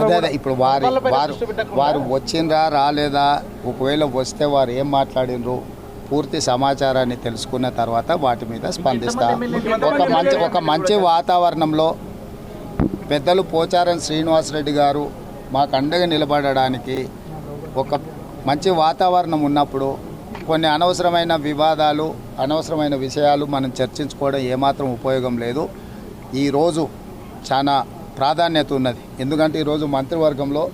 అదే అదే ఇప్పుడు వారి వారు వారు వచ్చిండ్రా రాలేదా? ఒకవేళ వస్తే వారు ఏం మాట్లాడినరు పూర్తి సమాచారాన్ని తెలుసుకున్న తర్వాత వాటి మీద స్పందిస్తా. ఒక మంచి ఒక మంచి వాతావరణంలో పెద్దలు పోచారం శ్రీనివాసరెడ్డి గారు మాకు అండగా నిలబడడానికి ఒక మంచి వాతావరణం ఉన్నప్పుడు కొన్ని అనవసరమైన వివాదాలు అనవసరమైన విషయాలు మనం చర్చించుకోవడం ఏమాత్రం ఉపయోగం లేదు. ఈరోజు చాలా ప్రాధాన్యత ఉన్నది. ఎందుకంటే ఈరోజు మంత్రివర్గంలో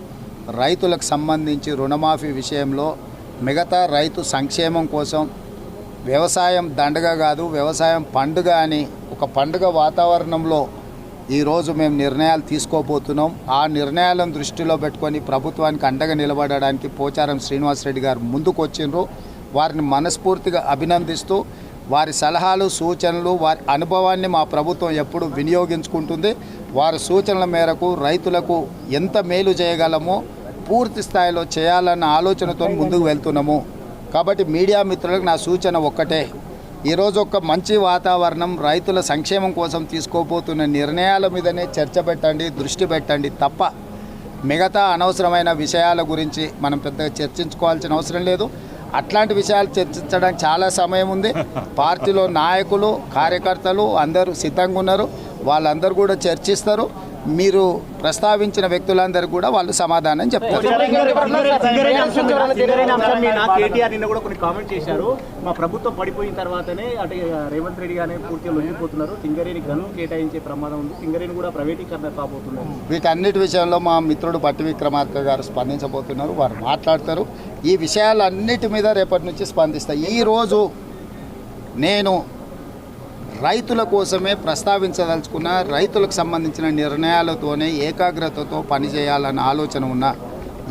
రైతులకు సంబంధించి రుణమాఫీ విషయంలో మిగతా రైతు సంక్షేమం కోసం వ్యవసాయం దండగ కాదు వ్యవసాయం పండుగ అని ఒక పండుగ వాతావరణంలో ఈరోజు మేము నిర్ణయాలు తీసుకోబోతున్నాం. ఆ నిర్ణయాలను దృష్టిలో పెట్టుకొని ప్రభుత్వానికి అండగా నిలబడడానికి పోచారం శ్రీనివాసరెడ్డి గారు ముందుకు వచ్చిండ్రు వారిని మనస్ఫూర్తిగా అభినందిస్తూ వారి సలహాలు సూచనలు వారి అనుభవాన్ని మా ప్రభుత్వం ఎప్పుడు వినియోగించుకుంటుంది. వారి సూచనల మేరకు రైతులకు ఎంత మేలు చేయగలమో పూర్తి స్థాయిలో చేయాలన్న ఆలోచనతో ముందుకు వెళ్తున్నాము. కాబట్టి మీడియా మిత్రులకు నా సూచన ఒక్కటే. ఈరోజు ఒక మంచి వాతావరణం రైతుల సంక్షేమం కోసం తీసుకోబోతున్న నిర్ణయాల మీదనే చర్చ పెట్టండి దృష్టి పెట్టండి తప్ప మిగతా అనవసరమైన విషయాల గురించి మనం పెద్దగా చర్చించుకోవాల్సిన అవసరం లేదు. అట్లాంటి విషయాలు చర్చించడానికి చాలా సమయం ఉంది పార్టీలో నాయకులు కార్యకర్తలు అందరూ సిద్ధంగా ఉన్నారు వాళ్ళందరూ కూడా చర్చిస్తారు మీరు ప్రస్తావించిన వ్యక్తులందరూ కూడా వాళ్ళు సమాధానం చెప్తారు చేశారు మా ప్రభుత్వం పడిపోయిన తర్వాతనే అంటే రేవంత్ రెడ్డి గానే పూర్తిగా లొంగిపోతున్నారు సింగరేణి గనులు కేటాయించే ప్రమాదం ఉంది సింగరేణి కూడా ప్రైవేటీకరణ కాబోతున్నారు వీటన్నిటి విషయంలో మా మిత్రుడు పట్టి విక్రమార్క గారు స్పందించబోతున్నారు వారు మాట్లాడతారు ఈ విషయాలన్నిటి మీద రేపటి నుంచి స్పందిస్తాయి ఈరోజు నేను రైతుల కోసమే ప్రస్తావించదలుచుకున్న రైతులకు సంబంధించిన నిర్ణయాలతోనే ఏకాగ్రతతో పనిచేయాలన్న ఆలోచన ఉన్న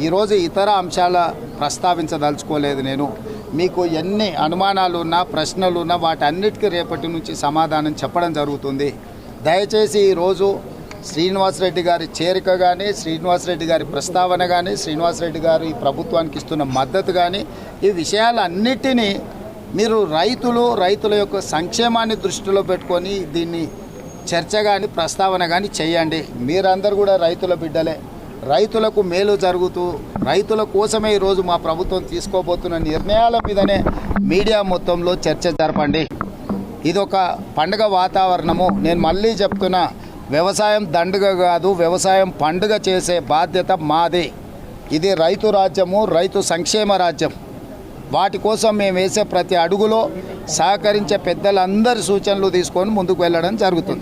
ఈరోజు ఇతర అంశాల ప్రస్తావించదలుచుకోలేదు నేను. మీకు ఎన్ని అనుమానాలు ఉన్నా ప్రశ్నలు ఉన్నా వాటన్నిటికీ రేపటి నుంచి సమాధానం చెప్పడం జరుగుతుంది. దయచేసి ఈరోజు శ్రీనివాసరెడ్డి గారి చేరిక కానీ శ్రీనివాసరెడ్డి గారి ప్రస్తావన కానీ శ్రీనివాసరెడ్డి గారు ఈ ప్రభుత్వానికి ఇస్తున్న మద్దతు కానీ ఈ విషయాలన్నిటినీ మీరు రైతులు రైతుల యొక్క సంక్షేమాన్ని దృష్టిలో పెట్టుకొని దీన్ని చర్చ కానీ ప్రస్తావన కానీ చేయండి. మీరందరూ కూడా రైతుల బిడ్డలే. రైతులకు మేలు జరుగుతూ రైతుల కోసమే ఈరోజు మా ప్రభుత్వం తీసుకోబోతున్న నిర్ణయాల మీదనే మీడియా మొత్తంలో చర్చ జరపండి. ఇదొక పండగ వాతావరణము. నేను మళ్ళీ చెప్తున్నా వ్యవసాయం దండుగ కాదు వ్యవసాయం పండుగ చేసే బాధ్యత మాది. ఇది రైతు రాజ్యము రైతు సంక్షేమ రాజ్యం. వాటి కోసం మేము వేసే ప్రతి అడుగులో సహకరించే పెద్దలందరి సూచనలు తీసుకొని ముందుకు వెళ్ళడం జరుగుతుంది.